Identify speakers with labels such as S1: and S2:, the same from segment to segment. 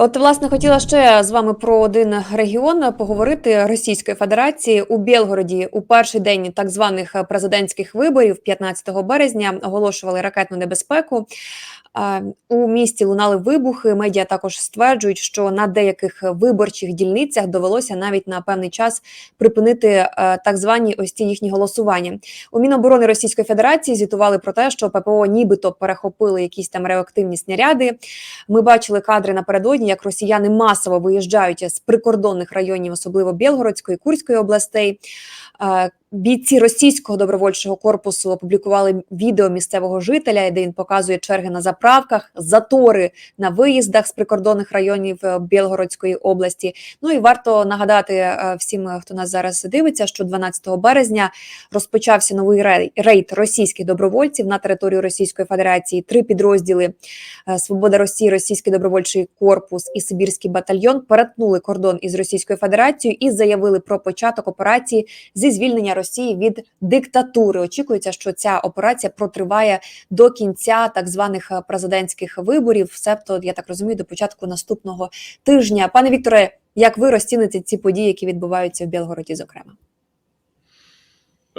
S1: От, власне, хотіла ще з вами про один регіон поговорити Російської Федерації у Білгороді у перший день так званих президентських виборів, 15 березня, оголошували ракетну небезпеку. Е, У місті лунали вибухи. Медіа також стверджують, що на деяких виборчих дільницях довелося навіть на певний час припинити е, так звані ось ці їхні голосування. У Міноборони Російської Федерації звітували про те, що ППО нібито перехопили якісь там реактивні снаряди. Ми бачили кадри напередодні, як росіяни масово виїжджають з прикордонних районів, особливо Білгородської, Курської областей. Е, Бійці російського добровольчого корпусу опублікували відео місцевого жителя, де він показує черги на заправках, затори на виїздах з прикордонних районів е, Білгородської області. Ну і варто нагадати е, всім, хто нас зараз дивиться, що 12 березня розпочався новий рей- рейд російських добровольців на територію Російської Федерації. Три підрозділи е, Свобода Росії, Російський добровольчий корпус і Сибірський батальйон перетнули кордон із Російською Федерацією і заявили про початок операції зі звільнення Росії від диктатури. Очікується, що ця операція протриває до кінця так званих е, президентських виборів, себто я так розумію, до початку наступного тижня. Пане Вікторе, як ви розціните ці події, які відбуваються в Білгороді, зокрема?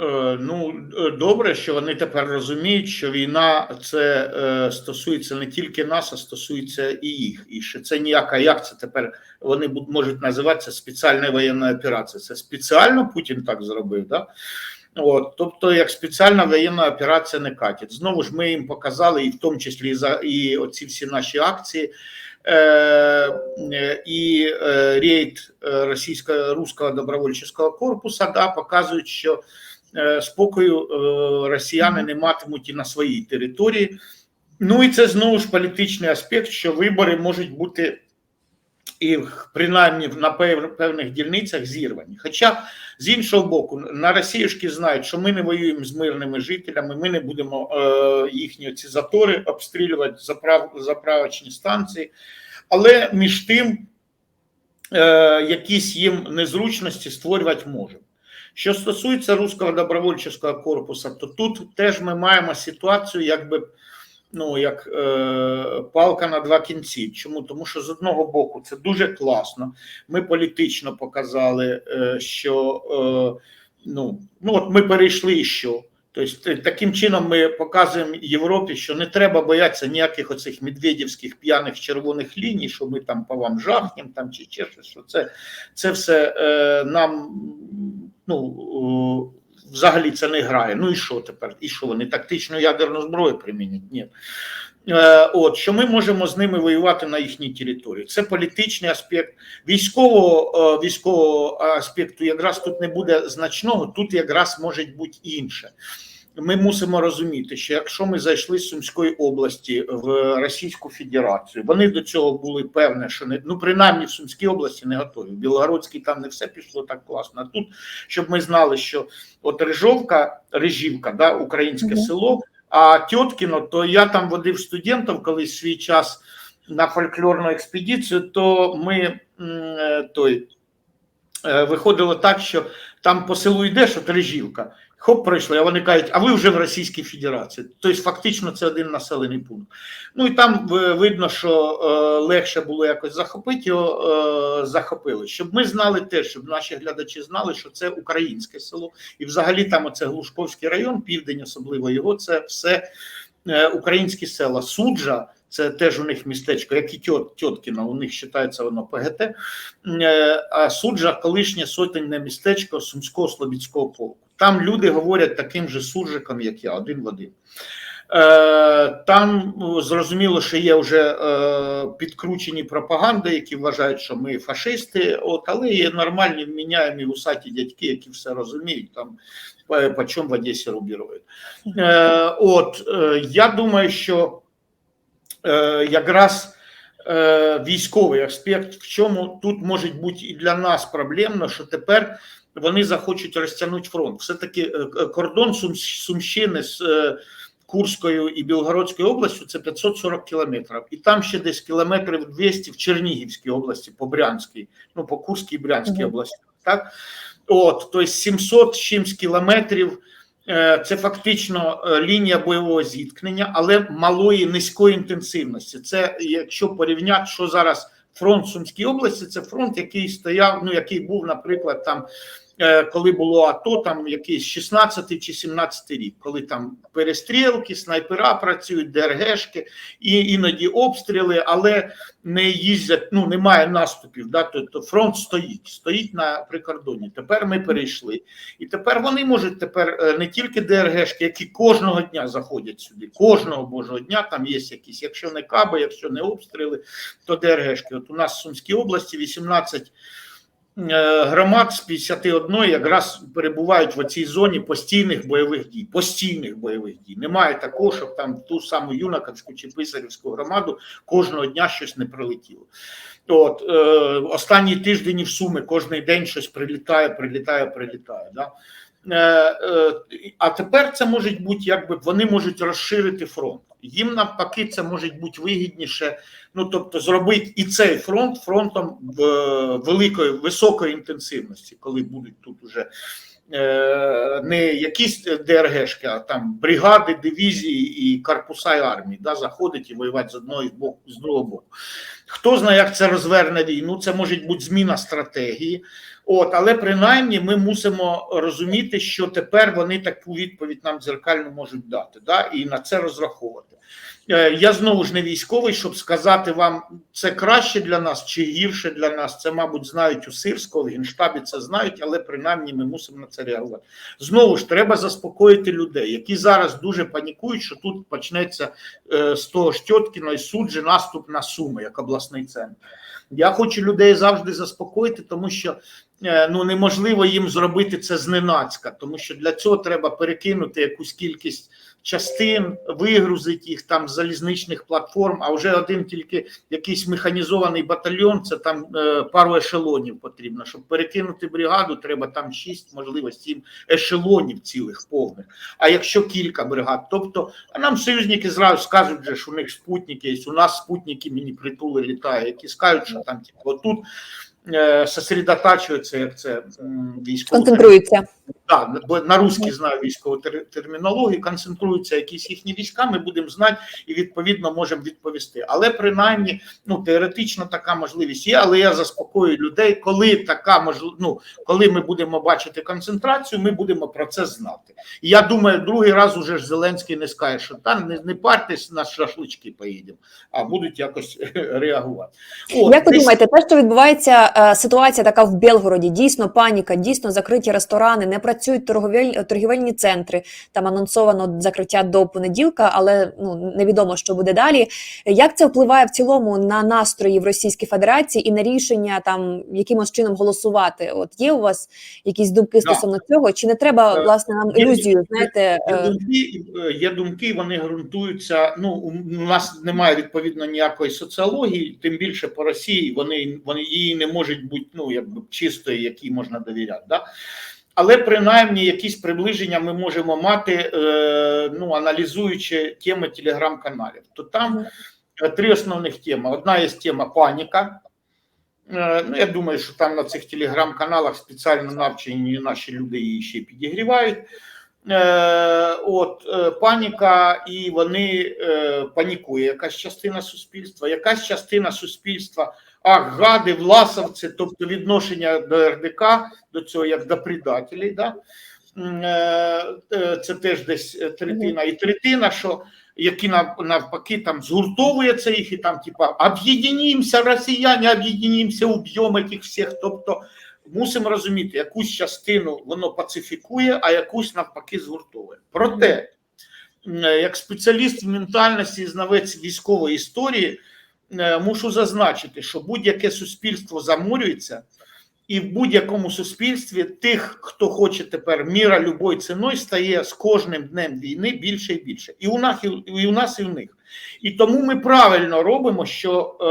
S2: Е, Ну, е, добре, що вони тепер розуміють, що війна це е, стосується не тільки нас, а стосується і їх. І що це ніяка як це тепер вони можуть називатися спеціальна воєнна операція. Це спеціально Путін так зробив, да? От, тобто, як спеціальна воєнна операція не катить. Знову ж ми їм показали, і в тому числі і за і оці всі наші акції. Е, і рейд е, російського руського добровольчого корпусу да, показують, що спокою е, росіяни не матимуть і на своїй території. Ну і це знову ж політичний аспект, що вибори можуть бути і принаймні на пев- певних дільницях зірвані. Хоча з іншого боку, на Росіюшки знають, що ми не воюємо з мирними жителями, ми не будемо е, їхні ці затори обстрілювати, заправ, заправочні станції, але між тим е, якісь їм незручності створювати можемо. Що стосується руського добровольчого корпусу, то тут теж ми маємо ситуацію, якби ну як е, палка на два кінці. Чому? Тому що з одного боку це дуже класно. Ми політично показали, е, що е, ну, ну от ми перейшли і що. Тобто таким чином ми показуємо Європі, що не треба боятися ніяких оцих медведівських п'яних червоних ліній, що ми там по вам жахнем там чи ще. Що це, це все е, нам ну, взагалі це не грає. Ну і що тепер? І що вони тактичну ядерну зброю примінять? Ні. Е, От що ми можемо з ними воювати на їхній території. Це політичний аспект. Військового е, військового аспекту якраз тут не буде значного, тут якраз може бути інше. Ми мусимо розуміти, що якщо ми зайшли з Сумської області в Російську Федерацію, вони до цього були певні, що не ну принаймні в Сумській області не готові. В Білгородській там не все пішло так класно. А тут щоб ми знали, що от Рижовка, Рижівка, да, українське
S1: Мгм.
S2: село. А Тьоткіно, то я там водив студентів колись свій час на фольклорну експедицію, то ми е, той е, виходило так, що там по селу йдеш, от Режівка, хоп, пройшли, а вони кажуть, а ви вже в Російській Федерації. Тобто, фактично, це один населений пункт. Ну і там е, видно, що е, легше було якось захопити його, е, захопили. Щоб ми знали те, щоб наші глядачі знали, що це українське село, і взагалі там оце Глушковський район, південь, особливо його, це все українські села. Суджа. Це теж у них містечко, як і Тьот, Тьоткіно, у них вважається воно ПГТ. А суджа колишнє сотенне містечко Сумського Слобідського полку. Там люди говорять таким же суржиком, як я, один в один. Е, Там ну, зрозуміло, що є вже е, підкручені пропаганди, які вважають, що ми фашисти, от, але є нормальні вміняємі усаті дядьки, які все розуміють, там по, чому в Одесі рубірують. Е, От е, я думаю, що е, якраз е, військовий аспект, в чому тут може бути і для нас проблемно, що тепер вони захочуть розтягнути фронт. Все-таки е, е, кордон Сум, Сумщини з е, Курською і Білгородською областю це 540 кілометрів. І там ще десь кілометрів 200 в Чернігівській області, по Брянській, ну по Курській і Брянській області. Так? От, тобто 700 з чимсь кілометрів Це фактично лінія бойового зіткнення, але малої низької інтенсивності. Це якщо порівняти, що зараз фронт Сумській області це фронт, який стояв, ну який був, наприклад, там. Е, Коли було АТО, там якийсь 16 чи 17 рік, коли там перестрілки, снайпера працюють, ДРГшки, і іноді обстріли, але не їздять, ну немає наступів. Да, тобто фронт стоїть, стоїть на прикордоні. Тепер ми перейшли. І тепер вони можуть тепер е, не тільки ДРГшки, які кожного дня заходять сюди, кожного божого дня там є якісь, якщо не каби, якщо не обстріли, то ДРГшки. От у нас в Сумській області 18 е, громад з 51 якраз перебувають в цій зоні постійних бойових дій. Постійних бойових дій. Немає такого, щоб там ту саму Юнаковську чи Писарівську громаду кожного дня щось не прилетіло. От е, останні тиждень в Суми кожен день щось прилітає, прилітає, прилітає. Да? Е, е, а тепер це може бути, якби вони можуть розширити фронт. Їм навпаки, це може бути вигідніше. Ну тобто, зробити і цей фронт фронтом великої високої інтенсивності, коли будуть тут уже е, не якісь ДРГшки, а там бригади, дивізії і корпуса і армії, да, заходить і воювати з одного боку, з другого боку. Хто знає, як це розверне війну? Це може бути зміна стратегії. От, але принаймні ми мусимо розуміти, що тепер вони таку відповідь нам дзеркально можуть дати, да, і на це розраховувати. Е, Я знову ж не військовий, щоб сказати вам, це краще для нас чи гірше для нас. Це, мабуть, знають у Сирського, в Генштабі це знають, але принаймні ми мусимо на це реагувати. Знову ж треба заспокоїти людей, які зараз дуже панікують, що тут почнеться е, з того ж Тьоткіно і суджі наступ на Суми як обласний центр. Я хочу людей завжди заспокоїти, тому що е, ну неможливо їм зробити це зненацька, тому що для цього треба перекинути якусь кількість частин, вигрузити їх там з залізничних платформ. А вже один тільки якийсь механізований батальйон, це там е, пару ешелонів потрібно. Щоб перекинути бригаду, треба там шість, можливо, сім ешелонів цілих повних. А якщо кілька бригад, тобто а нам союзники зразу скажуть, же, що у них спутники є. У нас спутники мені притули літає, які скажуть, що там типу, отут е, сосредотачується, як це військово
S1: Концентруються.
S2: Да, бо на русській знаю військову тер- термінологію, концентруються якісь їхні війська, ми будемо знати і відповідно можемо відповісти. Але принаймні, ну теоретично така можливість є. Але я заспокоюю людей, коли така можливість, ну коли ми будемо бачити концентрацію, ми будемо про це знати. І я думаю, другий раз уже ж Зеленський не скаже, що там не, не партесь на шашлички поїдемо, а будуть якось реагувати. От,
S1: Як ви
S2: десь-
S1: думаєте, те, що відбувається е, ситуація така в Белгороді, дійсно паніка, дійсно закриті ресторани, не працюють торговель, торгівельні центри. Там анонсовано закриття до понеділка, але ну невідомо, що буде далі. Як це впливає в цілому на настрої в Російській Федерації і на рішення там якимось чином голосувати? От є у вас якісь думки стосовно цього? Чи не треба власне нам
S2: є-
S1: ілюзію? Знаєте,
S2: Є думки, е, є думки, вони ґрунтуються. Ну, у нас немає відповідно ніякої соціології, тим більше по Росії вони, вони її не можуть бути ну, якби чистої, якій можна довіряти. Да? Але принаймні якісь приближення ми можемо мати, е, ну, аналізуючи теми телеграм-каналів. То там е, три основних теми. Одна є тема паніка. Е, Ну, я думаю, що там на цих телеграм-каналах спеціально навчені наші люди її ще підігрівають. От паніка, і вони панікує якась частина суспільства, якась частина суспільства, ах, гади, власовці, тобто відношення до РДК, до цього як до предателів. Да? Е, е, Це теж десь е, третина. І третина, що які навпаки там згуртовується їх і там, типа, об'єднімося, росіяни, об'єднімося, уб'ємо цих всіх. Тобто мусимо розуміти, якусь частину воно пацифікує, а якусь навпаки згуртовує. Проте, як спеціаліст в ментальності і знавець військової історії, мушу зазначити, що будь-яке суспільство замурюється, і в будь-якому суспільстві тих, хто хоче тепер міра любою ціною, стає з кожним днем війни більше і більше. І у нас, і у- нас, і в них. І тому ми правильно робимо, що е,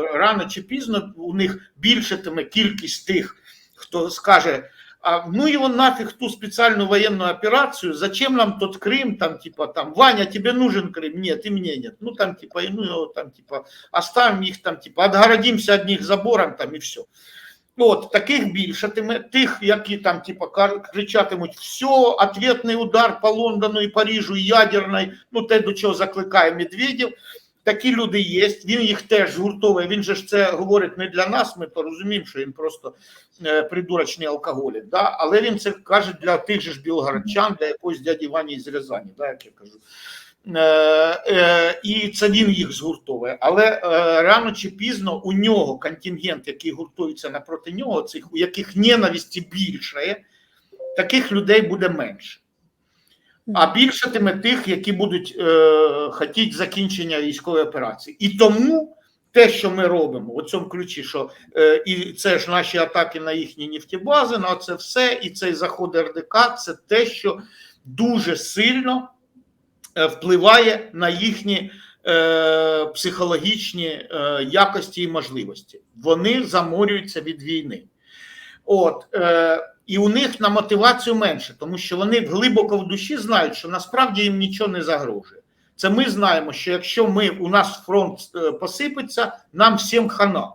S2: е, рано чи пізно у них більшатиме кількість тих, хто скаже. А ну его нафиг ту специальную военную операцию, зачем нам тот Крым, там типа там, Ваня, тебе нужен Крым, нет, и мне нет, ну там типа, ну его там типа, оставим их там типа, отгородимся от них забором там и все. От таких більшатиме, тих, які там типа кричатимуть все, ответний удар по Лондону і Парижу, ядерний, ну те, до чого закликає Медведєв. Такі люди є, він їх теж згуртовує. Він же ж це говорить не для нас. Ми то розуміємо, що він просто е, придурочний алкоголік. Да? Але він це каже для тих же ж білгородчан, для якогось дяді Вані з Рязані, да, як я кажу. Е, е, і це він їх згуртовує. Але е, рано чи пізно у нього контингент, який гуртується напроти нього, цих у яких ненависті більше, таких людей буде менше. А більшатиме тих, які будуть е, хотіти закінчення військової операції. І тому те, що ми робимо у цьому ключі, що е, і це ж наші атаки на їхні нефтебази, на це все, і цей заход РДК, це те, що дуже сильно е, впливає на їхні е, психологічні е, якості і можливості. Вони заморюються від війни. От, і у них на мотивацію менше, тому що вони глибоко в душі знають, що насправді їм нічого не загрожує. Це ми знаємо, що якщо ми у нас фронт е, посипеться, нам всім хана.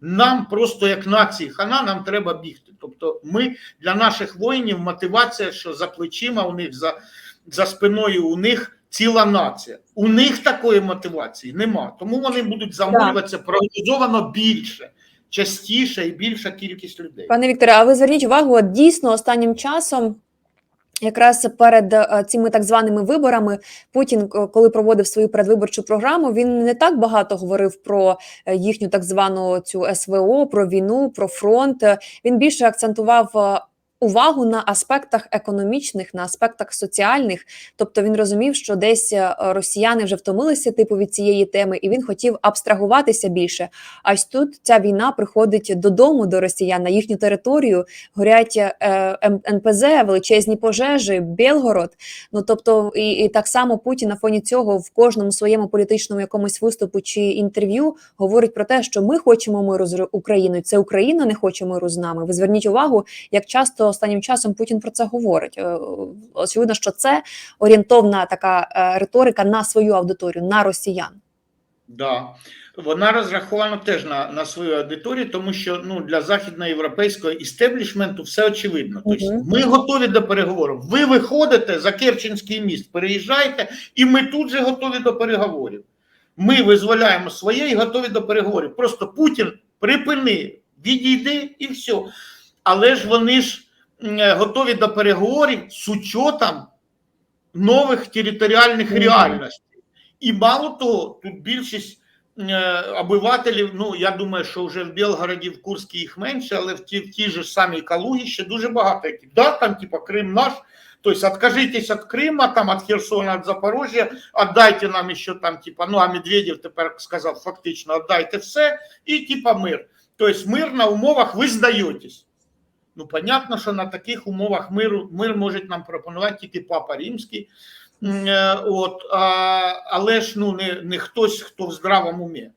S2: Нам просто як нації хана, нам треба бігти. Тобто, ми для наших воїнів мотивація, що за плечима у них за, за спиною у них ціла нація. У них такої мотивації нема. Тому вони будуть замовлюватися прогнозовано більше, частіше і більша кількість людей.
S1: Пане Вікторе, а ви зверніть увагу, от дійсно останнім часом. Якраз перед е, цими так званими виборами Путін, коли проводив свою передвиборчу програму, він не так багато говорив про е, їхню так звану цю СВО, про війну, про фронт. Е, Він більше акцентував е, увагу на аспектах економічних, на аспектах соціальних. Тобто він розумів, що десь е, росіяни вже втомилися типу від цієї теми, і він хотів абстрагуватися більше. А ось тут ця війна приходить додому до росіян на їхню територію. Горять е, НПЗ, величезні пожежі, Білгород. Ну тобто, і, і так само Путін на фоні цього в кожному своєму політичному якомусь виступу чи інтерв'ю говорить про те, що ми хочемо миру з Україною. Це Україна не хоче миру з нами. Ви зверніть увагу, як часто останнім часом Путін про це говорить. Е, Очевидно, що це орієнтовна така е, риторика на свою аудиторію, на росіян.
S2: Да. Вона розрахована теж на, на свою аудиторію, тому що ну, для західноєвропейського істеблішменту все очевидно. Тобто, ми готові до переговорів. Ви виходите за Керченський міст, переїжджайте, і ми тут же готові до переговорів. Ми визволяємо своє і готові до переговорів. Просто Путін припини, відійди і все. Але ж вони ж готові до переговорів з учетом нових територіальних реальностей. І мало того, тут більшість е, обивателів, ну я думаю, що вже в Білгороді, в Курській їх менше, але в ті, в ті ж самій Калугі ще дуже багато. які, Да, там, типа, Крим наш, тобто откажитесь від Крима, там, від Херсона, від Запорожжя, віддайте нам ще там, типа, ну а Медведєв тепер сказав фактично, віддайте все, і типа мир. Тобто мир на умовах ви здаєтесь. Ну, понятно, що на таких умовах миру мир може нам пропонувати тільки Папа Римський. Е, От, а, але ж ну, не, не хтось, хто в здравому умі.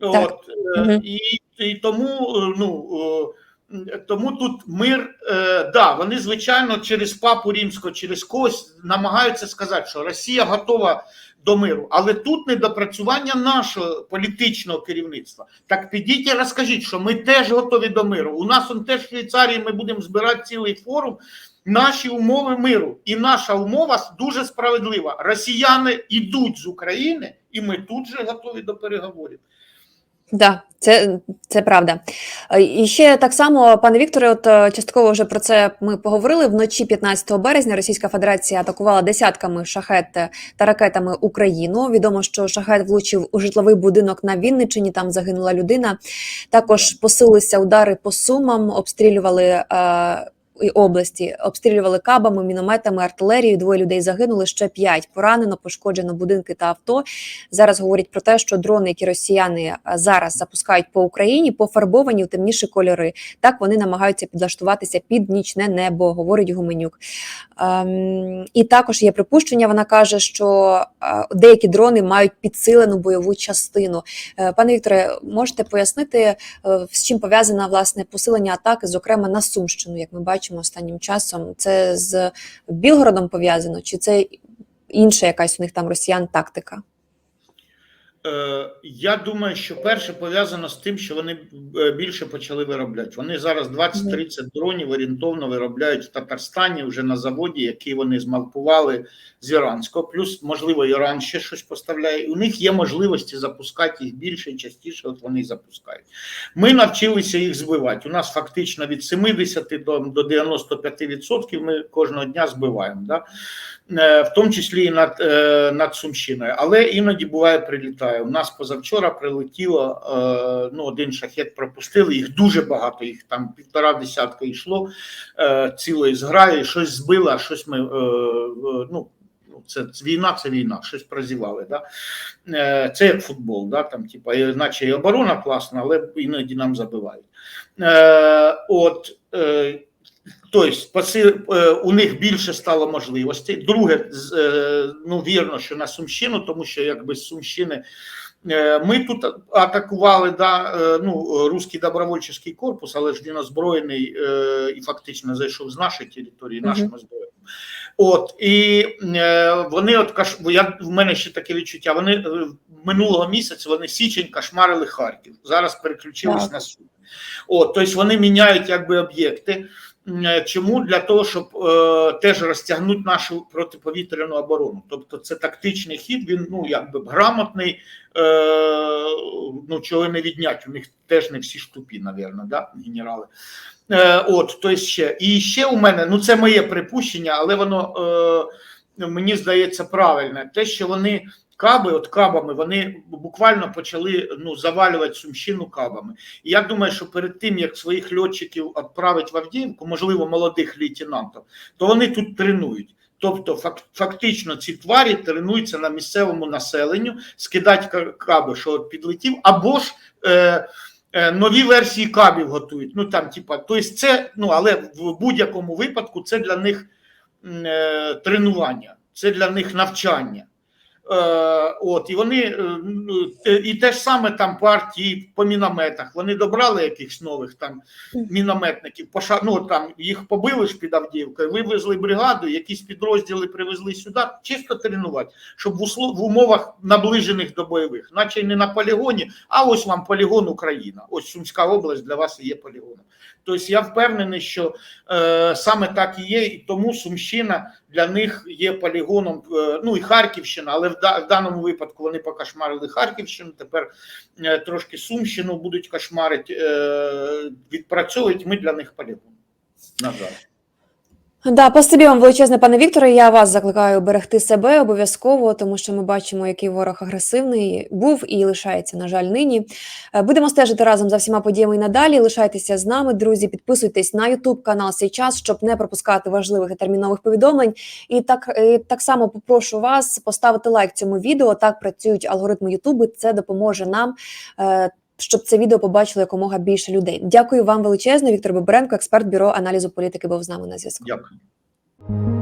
S2: От, е, і, і тому, е, ну, тому тут мир, да, вони, звичайно, через папу римського, через когось намагаються сказати, що Росія готова до миру, але тут недопрацювання нашого політичного керівництва. Так підіть і розкажіть, що ми теж готові до миру. У нас он теж в Швейцарії ми будемо збирати цілий форум. Наші умови миру, і наша умова дуже справедлива. Росіяни йдуть з України, і ми тут же готові до переговорів.
S1: Да, це, це правда. Е, І ще так само, пане Вікторе, от е, частково вже про це ми поговорили. Вночі 15 березня Російська Федерація атакувала десятками шахет та ракетами Україну. Відомо, що шахет влучив у житловий будинок на Вінниччині. Там загинула людина. Також посилилися удари по сумам, обстрілювали. Е, області обстрілювали кабами, мінометами, артилерією. Двоє людей загинули, ще п'ять поранено, пошкоджено будинки та авто. Зараз говорять про те, що дрони, які росіяни е, зараз запускають по Україні, пофарбовані в темніші кольори. Так вони намагаються підлаштуватися під нічне небо, говорить Гуменюк. Ем, і також є припущення. Вона каже, що е, деякі дрони мають підсилену бойову частину. Е, пане Вікторе, можете пояснити, з чим пов'язане власне посилення атаки, зокрема на Сумщину, як ми бачимо останнім часом? Це з Білгородом пов'язано, чи це інша якась у них там росіян тактика?
S2: Е, Я думаю, що перше пов'язано з тим, що вони е, більше почали виробляти. Вони зараз 20-30 дронів орієнтовно виробляють в Татарстані вже на заводі, який вони змалпували з іранського. Плюс, можливо, Іран ще щось поставляє. У них є можливості запускати їх більше і частіше. От вони запускають. Ми навчилися їх збивати. У нас фактично від 70 до, до 95% ми кожного дня збиваємо. Да? Е, в тому числі і над, е, над Сумщиною, але іноді буває прилітає. У нас позавчора прилетіло е, ну, один шахет пропустили. Їх дуже багато, їх там півтора десятка йшло цілої зграї, щось збило, а щось ми ну. Це війна, це війна, щось прозівали. Да? Це як футбол, да? там, типа, наче і оборона класна, але іноді нам забивають. От, Тобто, е, у них більше стало можливостей. Друге, е, ну вірно, що на Сумщину, тому що якби з Сумщини е, ми тут атакували да, ну, руський добровольчий корпус, але ж він озброєний і фактично зайшов з нашої території, нашим озброєнням. От і вони, от каш, я в мене ще таке відчуття. Вони минулого місяця вони січень кошмарили Харків. Зараз переключились
S1: Так.
S2: на суд. От, тобто вони міняють якби об'єкти. Е, Чому для того, щоб е, теж розтягнути нашу протиповітряну оборону? Тобто це тактичний хід. Він ну якби грамотний. Е, ну чого не віднять. У них теж не всі ж тупі, навірно, да, генерали. Е, от, то ще і ще у мене, ну це моє припущення, але воно е, мені здається правильне. Те, що вони каби, от кабами, вони буквально почали ну завалювати сумщину кабами. І я думаю, що перед тим як своїх льотчиків відправити в Авдіївку, можливо, молодих лейтенантів, то вони тут тренують. Тобто, фактично, ці тварі тренуються на місцевому населенню, скидати каби, що підлетів, або ж е, е, нові версії кабів готують. Ну там, типа, тобто це, ну але в будь-якому випадку це для них е, тренування, це для них навчання. Е, от, і вони е, і те ж саме там партії по мінометах. Вони добрали якихось нових там мінометників, поша, ну, там їх побили ж під Авдіївкою, вивезли бригаду, якісь підрозділи привезли сюди, чисто тренувати, щоб в, услов, в умовах наближених до бойових, наче не на полігоні, а ось вам полігон Україна. Ось Сумська область для вас і є полігоном. Тобто я впевнений, що е, саме так і є, і тому Сумщина для них є полігоном, е, ну і Харківщина, але в, в даному випадку вони покошмарили Харківщину. Тепер е, трошки Сумщину будуть кошмарити, е, відпрацьовують. Ми для них полігон. На жаль.
S1: Да, спасибі вам величезне, пане Вікторе. Я вас закликаю берегти себе обов'язково, тому що ми бачимо, який ворог агресивний був і лишається, на жаль, нині. Е, Будемо стежити разом за всіма подіями і надалі. Лишайтеся з нами, друзі. Підписуйтесь на Ютуб канал «Сей час, щоб не пропускати важливих і термінових повідомлень. І так, і так само попрошу вас поставити лайк цьому відео. Так працюють алгоритми Ютубу. Це допоможе нам. е, Щоб це відео побачило якомога більше людей. Дякую вам величезне. Віктор Бобренко, експерт бюро аналізу політики, був з нами на зв'язку.
S2: Дякую.